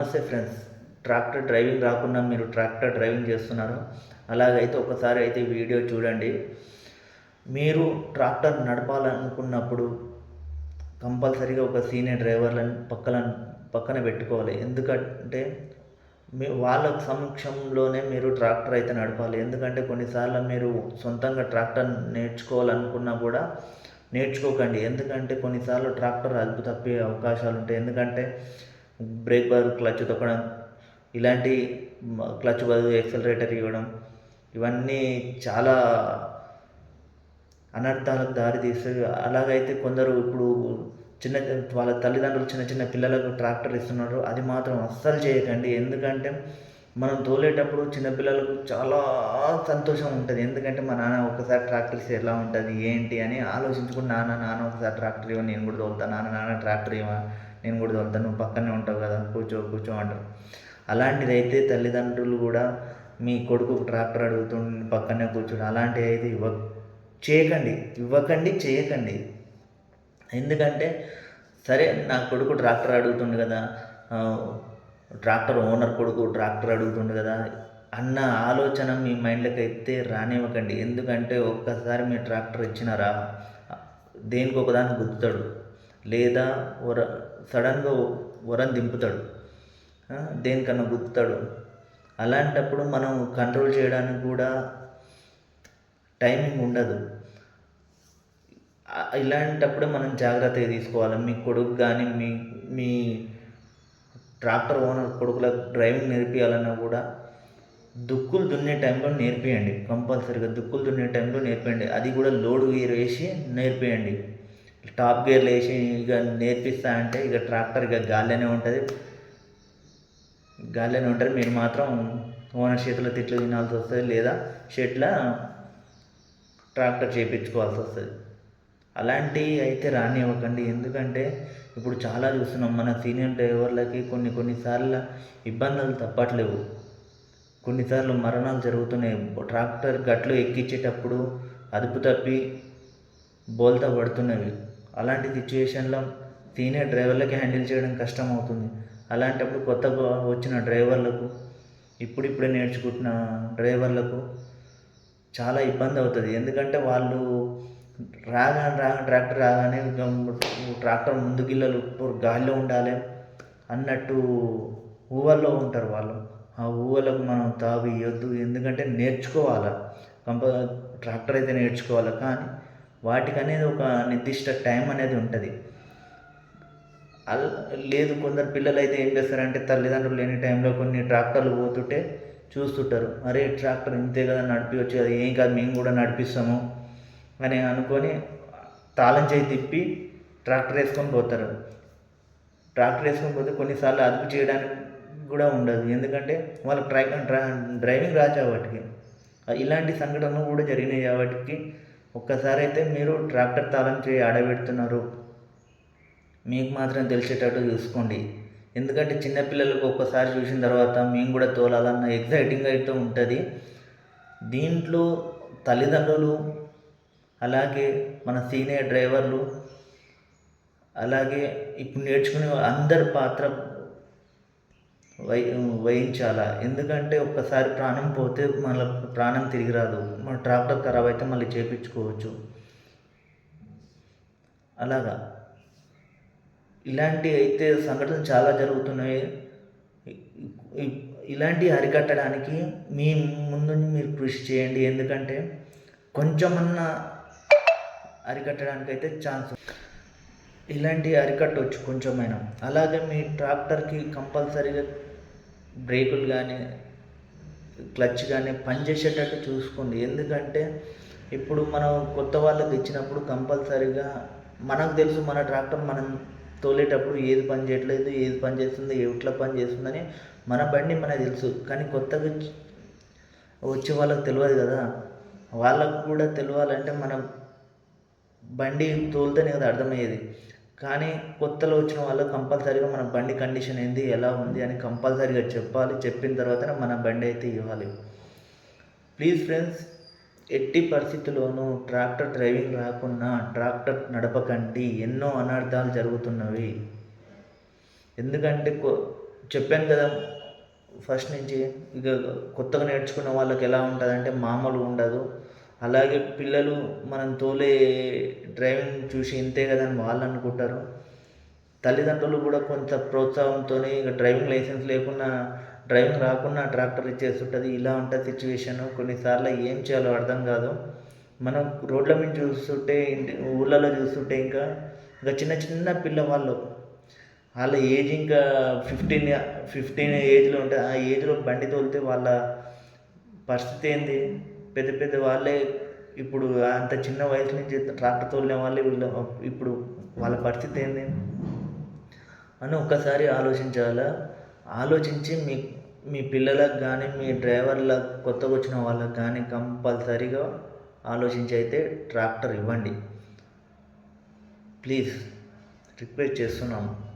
నమస్తే friends. Tractor driving రాకుండా మీరు ట్రాక్టర్ డ్రైవింగ్ చేస్తున్నారు. అలాగైతే ఒకసారి అయితే వీడియో చూడండి. మీరు ట్రాక్టర్ నడపాలనుకున్నప్పుడు కంపల్సరీగా ఒక సీనియర్ డ్రైవర్లను పక్కన పక్కన పెట్టుకోవాలి. ఎందుకంటే మీ వాళ్ళ సమక్షంలోనే మీరు ట్రాక్టర్ అయితే నడపాలి. ఎందుకంటే కొన్నిసార్లు మీరు సొంతంగా ట్రాక్టర్ నేర్చుకోవాలనుకున్నా కూడా నేర్చుకోకండి. ఎందుకంటే కొన్నిసార్లు ట్రాక్టర్ అదుపు తప్పే అవకాశాలు ఉంటాయి. ఎందుకంటే బ్రేక్ బదులు క్లచ్ తొక్కడం ఇలాంటి క్లచ్ బదులు ఎక్సలరేటర్ ఇవ్వడం ఇవన్నీ చాలా అనర్థాలకు దారి తీస్తాయి. అలాగైతే కొందరు ఇప్పుడు చిన్న వాళ్ళ తల్లిదండ్రులు చిన్న చిన్న పిల్లలకు ట్రాక్టర్ ఇస్తున్నారు. అది మాత్రం అస్సలు చేయకండి. ఎందుకంటే మనం తోలేటప్పుడు చిన్నపిల్లలకు చాలా సంతోషం ఉంటుంది. ఎందుకంటే మా నాన్న ఒకసారి ట్రాక్టర్ ఎలా ఉంటుంది ఏంటి అని ఆలోచించుకుని నాన్న నాన్న ఒకసారి ట్రాక్టర్ ఇవ్వ నేను కూడా తోలుతాను నాన్న నాన్న ట్రాక్టర్ ఇవ్వ నేను కూడా తోలుతాను నువ్వు పక్కనే ఉంటావు కదా కూర్చో కూర్చో అంటారు. అలాంటిది అయితే తల్లిదండ్రులు కూడా మీ కొడుకు ట్రాక్టర్ అడుగుతుండి పక్కనే కూర్చోడు. అలాంటివి అయితే ఇవ్వ చేయకండి. ఇవ్వకండి చేయకండి. ఎందుకంటే సరే నా కొడుకు ట్రాక్టర్ అడుగుతుండు కదా ట్రాక్టర్ ఓనర్ కొడుకు ట్రాక్టర్ అడుగుతుండు కదా అన్న ఆలోచన మీ మైండ్లోకి అయితే రానివ్వకండి. ఎందుకంటే ఒక్కసారి మీ ట్రాక్టర్ ఇచ్చినారా దేనికి ఒకదాన్ని గుద్దుతాడు? లేదా వర సడన్గా వరం దింపుతాడు. దేనికన్నా గుద్దుతాడు? అలాంటప్పుడు మనం కంట్రోల్ చేయడానికి కూడా టైమింగ్ ఉండదు. ఇలాంటప్పుడు ఇలాంటప్పుడే మనం జాగ్రత్తగా తీసుకోవాలి. మీ కొడుకు కానీ మీ మీ ట్రాక్టర్ ఓనర్ కొడుకులకు డ్రైవింగ్ నేర్పియాలన్నా కూడా దుక్కులు దున్నే టైంలో నేర్పియండి. కంపల్సరీగా దుక్కులు దున్నే టైంలో నేర్పియండి. అది కూడా లోడ్ గేర్ వేసి నేర్పియండి. టాప్ గేర్లు వేసి ఇక నేర్పిస్తా అంటే ఇక ట్రాక్టర్ ఇక గాలిలోనే ఉంటుంది. గాలిలోనే ఉంటుంది. మీరు మాత్రం ఓనర్ చేతిలో తిట్లు తినాల్సి వస్తుంది లేదా షెట్ల ట్రాక్టర్ చేయించుకోవాల్సి వస్తుంది. అలాంటివి అయితే రానివ్వకండి. ఎందుకంటే ఇప్పుడు చాలా చూస్తున్నాం. మన సీనియర్ డ్రైవర్లకి కొన్ని కొన్నిసార్లు ఇబ్బందులు తప్పట్లేవు. కొన్నిసార్లు మరణాలు జరుగుతున్నాయి. ట్రాక్టర్ గట్లు ఎక్కించేటప్పుడు అదుపు తప్పి బోల్తా పడుతున్నవి అలాంటి సిచ్యువేషన్లో సీనియర్ డ్రైవర్లకి హ్యాండిల్ చేయడం కష్టం అవుతుంది అలాంటప్పుడు కొత్తగా వచ్చిన డ్రైవర్లకు ఇప్పుడిప్పుడే నేర్చుకుంటున్న డ్రైవర్లకు చాలా ఇబ్బంది అవుతుంది. ఎందుకంటే వాళ్ళు రాగానే రాగానే ట్రాక్టర్ రాగానే ట్రాక్టర్ ముందు గిల్లలు గాలిలో ఉండాలి అన్నట్టు ఊవల్లో ఉంటారు వాళ్ళు. ఆ ఊవలకు మనం తాగు ఇవ్వద్దు ఎందుకంటే నేర్చుకోవాలి. కంప ట్రాక్టర్ అయితే నేర్చుకోవాలి కానీ వాటికి అనేది ఒక నిర్దిష్ట టైం అనేది ఉంటుంది. అల్ లేదు కొందరు పిల్లలు అయితే ఏం చేస్తారంటే తల్లిదండ్రులు లేని టైంలో కొన్ని ట్రాక్టర్లు పోతుంటే చూస్తుంటారు. అరే ట్రాక్టర్ ఇంతే కదా నడిపించవచ్చు అది ఏం కాదు మేము కూడా నడిపిస్తాము. అని అనుకొని తాళం చేయి తిప్పి ట్రాక్టర్ వేసుకొని పోతారు. ట్రాక్టర్ వేసుకొని పోతే కొన్నిసార్లు అదుపు చేయడానికి కూడా ఉండదు. ఎందుకంటే వాళ్ళకి ట్రై డ్రైవింగ్ రాదు వాటికి ఇలాంటి సంఘటనలు కూడా జరిగినాయి కాబట్టి ఒక్కసారి అయితే మీరు ట్రాక్టర్ తాళం చేయి ఆడబెడుతున్నారు. మీకు మాత్రం తెలిసేటట్టు చూసుకోండి. ఎందుకంటే చిన్నపిల్లలకు ఒక్కసారి చూసిన తర్వాత మేము కూడా తోలాలన్న ఎగ్జైటింగ్ అయితే ఉంటుంది. దీంట్లో తల్లిదండ్రులు అలాగే మన సీనియర్ డ్రైవర్లు అలాగే ఇప్పుడు నేర్చుకునే అందరి పాత్ర వహి వహించాలా? ఎందుకంటే ఒక్కసారి ప్రాణం పోతే మళ్ళీ ప్రాణం తిరిగి రాదు. మన ట్రాక్టర్ ఖరాబ్ అయితే మళ్ళీ చేపించుకోవచ్చు. అలాగా? ఇలాంటి అయితే సంఘటనలు చాలా జరుగుతున్నాయి. ఇలాంటి అరికట్టడానికి మీ ముందు మీరు కృషి చేయండి. ఎందుకంటే కొంచెమన్నా అరికట్టడానికి అయితే ఛాన్స్ ఇలాంటి అరికట్టవచ్చు కొంచెమైనా. అలాగే మీ ట్రాక్టర్కి కంపల్సరీగా బ్రేకులు కానీ క్లచ్ కానీ పనిచేసేటట్టు చూసుకోండి. ఎందుకంటే ఇప్పుడు మనం కొత్త వాళ్ళకి ఇచ్చినప్పుడు కంపల్సరీగా మనకు తెలుసు మన ట్రాక్టర్ మనం తోలేటప్పుడు ఏది పని చేయట్లేదు ఏది పని చేస్తుంది ఎట్లా పని చేస్తుందని మన బండి మనకు తెలుసు. కానీ కొత్తగా వచ్చే వాళ్ళకి తెలియదు కదా. వాళ్ళకు కూడా తెలియాలంటే మనం బండి తోలితేనే కదా అర్థమయ్యేది. కానీ కొత్తలో వచ్చిన వాళ్ళకి కంపల్సరీగా మన బండి కండిషన్ ఏంది ఎలా ఉంది అని కంపల్సరీగా చెప్పాలి. చెప్పిన తర్వాతనే మన బండి అయితే ఇవ్వాలి. ప్లీజ్ ఫ్రెండ్స్ ఎట్టి పరిస్థితుల్లోనూ ట్రాక్టర్ డ్రైవింగ్ రాకున్నా ట్రాక్టర్ నడపకండి ఎన్నో అనర్థాలు జరుగుతున్నవి. ఎందుకంటే కొ చెప్పాను కదా ఫస్ట్ నుంచి ఇక కొత్తగా నేర్చుకున్న వాళ్ళకి ఎలా ఉంటుందంటే మామూలు ఉండదు. అలాగే పిల్లలు మనం తోలే డ్రైవింగ్ చూసి ఇంతే కదా అని వాళ్ళు అనుకుంటారు. తల్లిదండ్రులు కూడా కొంత ప్రోత్సాహంతో ఇక డ్రైవింగ్ లైసెన్స్ లేకున్నా డ్రైవింగ్ రాకుండా ట్రాక్టర్ ఇచ్చేస్తుంటుంది. ఇలా ఉంటుంది సిచ్యువేషన్ కొన్నిసార్లు ఏం చేయాలో అర్థం కాదు. మనం రోడ్ల మీద చూస్తుంటే ఇంటి ఊళ్ళలో చూస్తుంటే ఇంకా ఇంకా చిన్న చిన్న పిల్లవాళ్ళు వాళ్ళ ఏజ్ ఇంకా ఫిఫ్టీన్ ఫిఫ్టీన్ ఏజ్లో ఉంటే ఆ ఏజ్లో బండి తోలితే వాళ్ళ పరిస్థితి ఏంది? పెద్ద పెద్ద వాళ్ళే ఇప్పుడు అంత చిన్న వయసు నుంచి ట్రాక్టర్ తోలిన వాళ్ళే వీళ్ళు ఇప్పుడు వాళ్ళ పరిస్థితి ఏంది? అని ఒక్కసారి ఆలోచించాలా? ఆలోచించి మీ మీ పిల్లలకు కానీ మీ డ్రైవర్ల కొత్తగా వచ్చిన వాళ్ళకి కానీ కంపల్సరీగా ఆలోచించి అయితే ట్రాక్టర్ ఇవ్వండి. ప్లీజ్ రిక్వెస్ట్ చేస్తున్నాము.